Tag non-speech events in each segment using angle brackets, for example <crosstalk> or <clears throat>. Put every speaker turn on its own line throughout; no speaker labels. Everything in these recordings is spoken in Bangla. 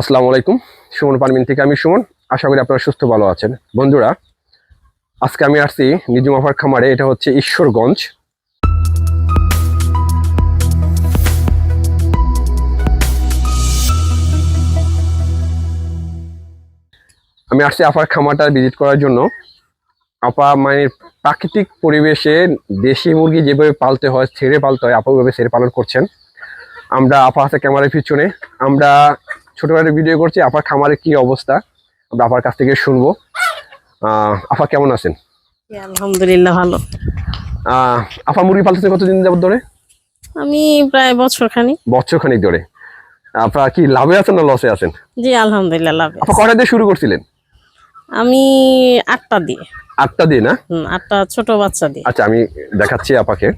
আসসালামু আলাইকুম। সুমন পারমিন থেকে আমি সুমন। আশা করি আপনারা সুস্থ ভালো আছেন। বন্ধুরা, আজকে আমি আসছি নিজুম আফার খামারে। এটা হচ্ছে ঈশ্বরগঞ্জ। আমি আসছি আপার খামারটা ভিজিট করার জন্য। আপা মানে প্রাকৃতিক পরিবেশে দেশি মুরগি যেভাবে পালতে হয়, ছেড়ে পালতে হয়, আপা ওইভাবে ছেড়ে পালন করছেন। আমরা আপা আছে ক্যামেরার পিছনে। আমরা ছোটবেলায় ভিডিও করছি আপার খামারের কি অবস্থা? আমরা আপার কাছ থেকে শুনব। আপা কেমন আছেন?
আলহামদুলিল্লাহ ভালো।
আপা মুরগি পালতেছেন কতদিন যাবত ধরে?
আমি প্রায় বছর খানি
বছর খানিক ধরে। আপনারা কি লাভে আছেন না লসে আছেন?
জি আলহামদুলিল্লাহ লাভ
আপা কটা দিয়ে শুরু করছিলেন?
আমি আটটা দিয়ে।
আটটা দিয়ে না?
আটটা ছোট বাচ্চা দিয়ে।
আচ্ছা আমি দেখাচ্ছি আপাকে।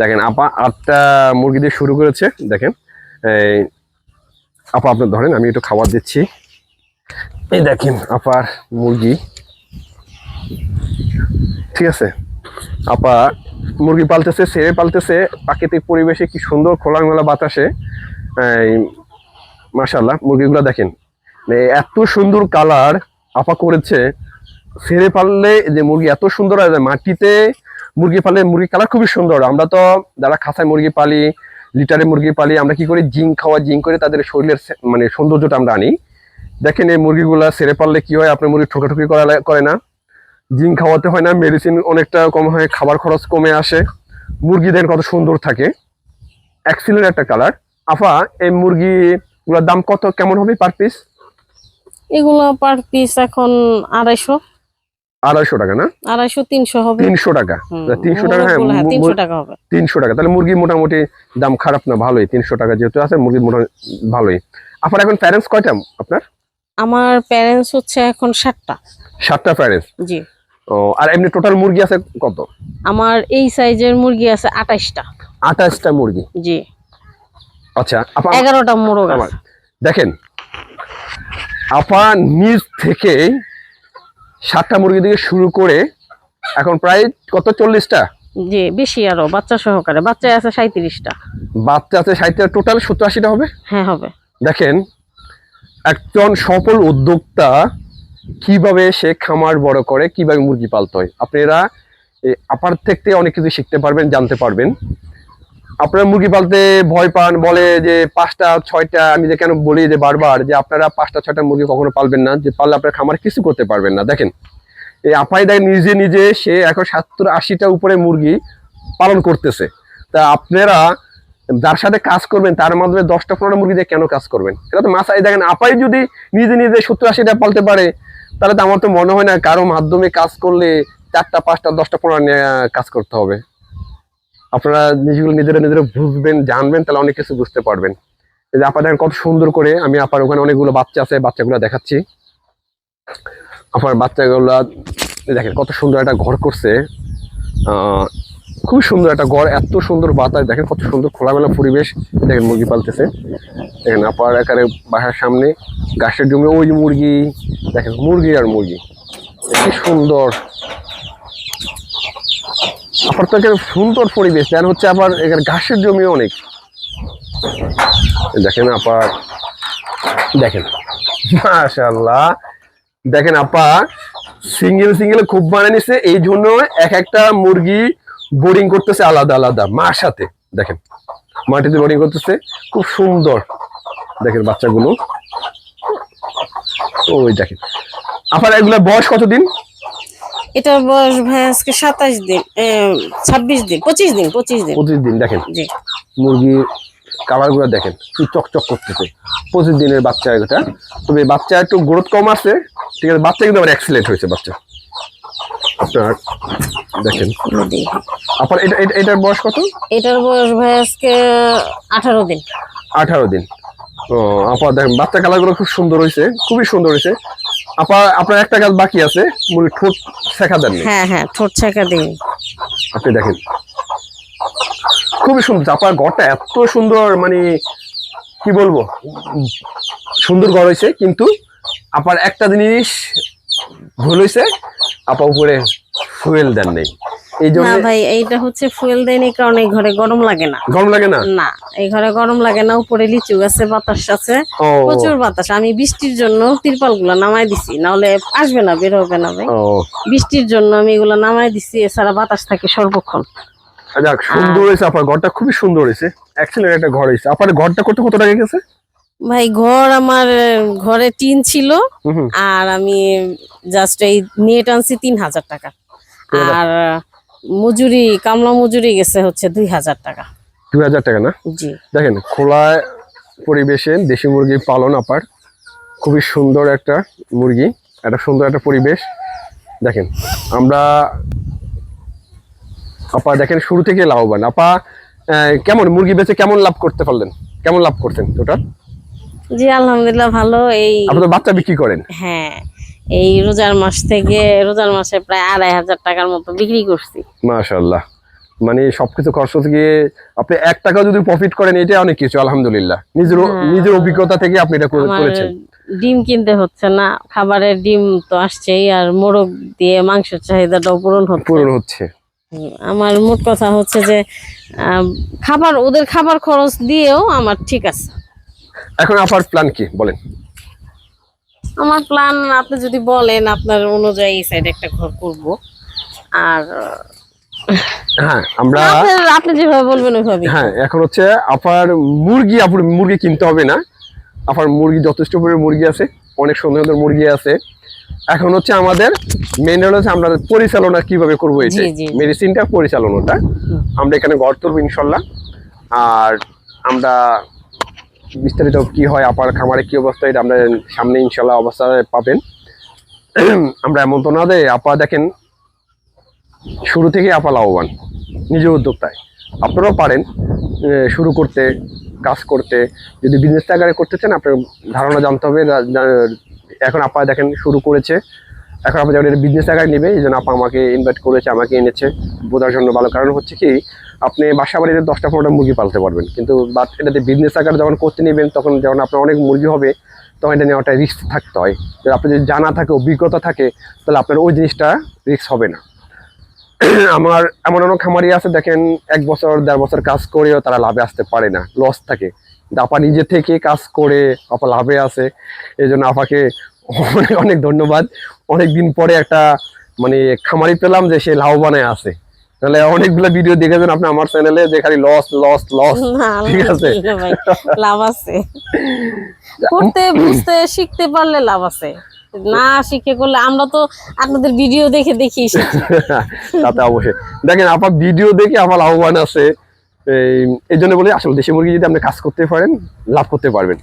দেখেন আপা আটটা মুরগি দিয়ে শুরু করেছে দেখেন। আপা আপনার ধরেন, আমি একটু খাবার দিচ্ছি। এই দেখেন, আপার মুরগি। ঠিক আছে? আপা, মুরগি পালতেছে ছেড়ে পালতেছে। প্রাকৃতিক পরিবেশে কি সুন্দর খোলামেলা বাতাসে। এই মাশাল্লাহ মুরগিগুলো দেখেন। মানে এত সুন্দর কালার আপা করেছে। ছেড়ে পাললে যে মুরগি এত সুন্দর হয় মাটিতে, মুরগি পালে মুরগি কালার খুবই সুন্দর। আমরা তো যারা খাঁচায় মুরগি পালি লিটারে মুরগি পালি, আমরা কি করি? জিঙ্ক খাওয়া, জিঙ্ক করে তাদের শরীরের মানে সৌন্দর্যটা আমরা আনি। দেখেন এই মুরগিগুলা সেরে পারলে কি হয়? আপনার মুরগি ঠোকাঠুকি করা করে না। জিঙ্ক খাওয়াতে হয় না মেডিসিন অনেকটা কম হয়, খাবার খরচ কমে আসে। মুরগি দেন কত সুন্দর থাকে। এক্সিলেন্ট একটা কালার আফা, এই মুরগিগুলোর দাম কত? কেমন হবে পার পিস
এগুলো পার পিস এখন আড়াইশো।
আড়াইশো টাকা না?
আড়াইশো তিনশো হবে।
তিনশো টাকা। তিনশো টাকা হ্যাঁ
তিনশো টাকা হবে।
তিনশো টাকা। তাহলে মুরগি মোটামুটি দাম খারাপ না ভালোই। তিনশো টাকা যেহেতু আছে মুরগি মোটামুটি ভালোই। আপনার এখন প্যারেন্টস কয়টা আপনার?
আমার প্যারেন্টস হচ্ছে এখন ষাটটা
সাতটা প্যারেন্টস
জি।
ও আর এমনি টোটাল মুরগি আছে কত?
আমার এই সাইজের মুরগি আছে আঠাইশটা।
আঠাশটা মুরগি?
জি।
আচ্ছা আপা
এগারোটা মোরগ
আমার দেখেন আপা নিজ থেকে সাতটা মুরগি থেকে শুরু করে এখন প্রায় কত চল্লিশটা?
জি বেশি আরও বাচ্চা সহকারে। বাচ্চা আছে সাঁত্রিশটা
বাচ্চা আছে ষাটটা টোটাল সত্তর আশিটা হবে?
হ্যাঁ হবে।
দেখেন একজন সফল উদ্যোক্তা কীভাবে সে খামার বড় করে কীভাবে মুরগি পালতে হয়। আপনারা আপার থেকে অনেক কিছু শিখতে পারবেন জানতে পারবেন। আপনারা মুরগি পালতে ভয় পান, বলে যে পাঁচটা, ছয়টা, আমি যে কেন বলি যে বারবার, যে আপনারা পাঁচটা, ছয়টা মুরগি কখনো পালবেন না, যে পারলে আপনার খামার কিছু করতে পারবেন না। দেখেন, এই আপাই দেখেন নিজে নিজে, সে এখন সত্তর আশিটা উপরে মুরগি পালন করতেছে। তা আপনারা যার সাথে কাজ করবেন, তার মাধ্যমে দশটা পনেরো মুরগি দিয়ে কেন কাজ করবেন? এটা তো মাসাই দেখেন, আপাই যদি নিজে নিজে সত্তর আশিটা পালতে পারে, তাহলে তো আমার তো মনে হয় না কারও মাধ্যমে কাজ করলে চারটা, পাঁচটা, দশটা পনেরো কাজ করতে হবে। আপনারা নিজেগুলো নিজেরা নিজেরা বুঝবেন, জানবেন, তাহলে অনেক কিছু বুঝতে পারবেন। যে আপা দেখেন কত সুন্দর করে আমি আপার ওখানে অনেকগুলো বাচ্চা আছে, বাচ্চাগুলো দেখাচ্ছি। আপার বাচ্চাগুলো দেখেন কত সুন্দর একটা ঘর করছে। খুব সুন্দর একটা ঘর, এত সুন্দর বাতাস, দেখেন কত সুন্দর খোলামেলা পরিবেশ। দেখেন মুরগি পালতেছে। দেখেন আপার একারে বাসার সামনে গাছের জমি, ওই মুরগি, দেখেন মুরগি আর মুরগি। কি সুন্দর। আপার তো এখানে সুন্দর পরিবেশ দেন হচ্ছে আবার এখানে ঘাসের জমি অনেক। দেখেন আপার দেখেন। মাশাল্লাহ দেখেন আপা, সিঙ্গেল সিঙ্গেল খুব বানিয়ে নিছে, এই জন্য এক একটা মুরগি বোরিং করতেছে আলাদা আলাদা, মার সাথে। দেখেন, মাটিতে বোরিং করতেছে, খুব সুন্দর। দেখেন বাচ্চাগুলো। ওই দেখেন। আপনার এগুলা বয়স কতদিন?
এটা বয়স ভাই আজকে সাতাশ দিন ছাব্বিশ দিন পঁচিশ দিন পঁচিশ দিন।
পঁচিশ দিন দেখেন।
জি।
মুরগি কালারগুলো দেখেন কি চকচক করতেছে। পঁচিশ দিনের বাচ্চা এটা তবে বাচ্চা একটু গ্রোথ কম আছে ঠিক আছে? বাচ্চা কিন্তু আবার এক্সিলেন্ট হয়েছে বাচ্চা। আপনার দেখেন। আপনার এটা এটা- এটার বয়স কত?
এটার বয়স ভাই আজকে আঠারো দিন।
আঠারো দিন। ও আপা দেখেন বাচ্চা কালারগুলো খুব সুন্দর হয়েছে খুবই সুন্দর হয়েছে। আপা আপনার একটা কাজ বাকি আছে মুরগি ঠোঁট শেখা দেন
হ্যাঁ হ্যাঁ ঠোঁট শেখা দিন
আপনি দেখেন। খুবই সুন্দর আপনার ঘরটা এত সুন্দর মানে কি বলব সুন্দর ঘর হয়েছে কিন্তু আপনার একটা জিনিস ভুল হয়েছে আপা উপরে ফুয়েল দেন নেই এই জন্য
না ভাই এইটা হচ্ছে ফুয়েল কারণ এই ঘরে গরম লাগে না।
গরম লাগে না?
না এই ঘরে গরম লাগে না উপরে লিচু গাছে বাতাস আছে প্রচুর বাতাস। আমি বৃষ্টির জন্য তিরপালগুলো নামাই দিছি নাহলে আসবে না বের হবে না ভাই। বৃষ্টির জন্য আমি এগুলো নামাই দিছি এছাড়া বাতাস থাকে সর্বক্ষণ।
যাক সুন্দর হয়েছে আপনার ঘরটা খুবই সুন্দর হয়েছে। একটা ঘর হয়েছে। আপনার ঘরটা করতে কত টাকা গেছে?
ভাই ঘর আমার ঘরে টিন ছিল। আর আমি জাস্ট এই নিয়ে টানছি তিন হাজার টাকা। আর মজুরি কামলা মজুরি গেছে হচ্ছে দুই হাজার টাকা।
দুই হাজার টাকা না?
জি।
দেখেন খোলা পরিবেশে দেশি মুরগি পালন আপার খুবই সুন্দর একটা মুরগি একটা সুন্দর একটা পরিবেশ। দেখেন আমরা আপা দেখেন শুরু থেকে লাভবান। আপা কেমন মুরগি বেচে কেমন লাভ করতে পারলেন? কেমন লাভ করছেন টোটাল
জি আলহামদুলিল্লাহ ভালো এই
আপনি তো বাচ্চা বিক্রি করেন।
হ্যাঁ। এই রোজার মাস থেকে রোজার মাসে প্রায় আড়াই হাজার টাকার মতো বিক্রি করছি।
মাশাল্লাহ মানে সবকিছু খরচ গিয়ে আপনি এক টাকা যদি প্রফিট করেন এটা অনেক কিছু আলহামদুলিল্লাহ। নিজের নিজের অভিজ্ঞতা থেকে আপনি এটা করেছেন।
ডিম কিনতে হচ্ছে না খাবারের ডিম তো আসছেই আর মোরগ দিয়ে মাংসের চাহিদাটাও পূরণ হচ্ছে।
পূরণ হচ্ছে।
আমার মোট কথা হচ্ছে যে খাবার ওদের খাবার খরচ দিয়েও আমার ঠিক আছে।
এখন আপার প্ল্যান কি? বলেন।
আমার প্ল্যান আপনি যদি বলেন আপনার অনুযায়ী এই সাইডে একটা ঘর করব। আর
হ্যাঁ আমরা
আপনি যেভাবে বলবেন ওইভাবে
হ্যাঁ এখন হচ্ছে আপার মুরগি আপুর মুরগি কিনতে হবে না। আপার মুরগি যথেষ্ট পরিমাণে মুরগি আছে অনেক সুন্দর সুন্দর মুরগি আছে। এখন হচ্ছে আমাদের মেন হচ্ছে আমরা পরিচালনা কীভাবে করব এটা। মেডিসিনটা পরিচালনাটা। আমরা এখানে ঘর তুলবো ইনশাল্লাহ। আর আমরা বিস্তারিত কি হয়, আপার খামারে কি অবস্থা, এটা আমরা সামনে ইনশাল্লাহ অবস্থা পাবেন। আমরা এমন তো না দেয় আপা দেখেন, শুরু থেকে আপা লাভবান নিজের উদ্যোক্তায়। আপনারাও পারেন শুরু করতে, কাজ করতে। যদি বিজনেস আকারে করতে চান, আপনার ধারণা জানতে হবে এখন আপা দেখেন শুরু করেছে। এখন আপনি যখন এটা বিজনেস আকারে নেবে, এই জন্য আপা আমাকে ইনভাইট করেছে, আমাকে এনেছে। বোঝার জন্য ভালো। কারণ হচ্ছে কি, আপনি বাসা বাড়িতে দশটা পনেরোটা মুরগি পালতে পারবেন। কিন্তু বাট এটাতে বিজনেস আকারে যখন করতে নেবেন, তখন যখন আপনার অনেক মুরগি হবে, তখন এটা নেওয়াটা রিস্ক থাকতে হয়। আপনার যদি জানা থাকে, অভিজ্ঞতা থাকে, তাহলে আপনার ওই জিনিসটা রিস্ক হবে না। <clears throat> আমার এমন অনেক খামারি আছে, দেখেন এক বছর, দেড় বছর কাজ করেও তারা লাভে আসতে পারে না লস থাকে। আপা নিজে থেকে কাজ করে আপা লাভে আছে এই জন্য আপাকে অনেক অনেক ধন্যবাদ। অনেক দিন পরে একটা মানে খামারি পেলাম যে সে লাভবানে আছে। তাহলে অনেকগুলো ভিডিও দেখেছেন আপনি আমার চ্যানেলে যে খালি লস লস লস ঠিক আছে?
লাভ আছে। <laughs> করতে বুঝতে শিখতে পারলে লাভ আছে। না শিখে করলে আমরা তো আপনাদের ভিডিও দেখে দেখি <laughs>
তাতে অবশ্যই। দেখেন আপা ভিডিও দেখে আমার লাভবান আছে। এই জন্য বলি আসলে দেশি মুরগি যদি আপনি কাজ করতে পারেন লাভ করতে পারবেন।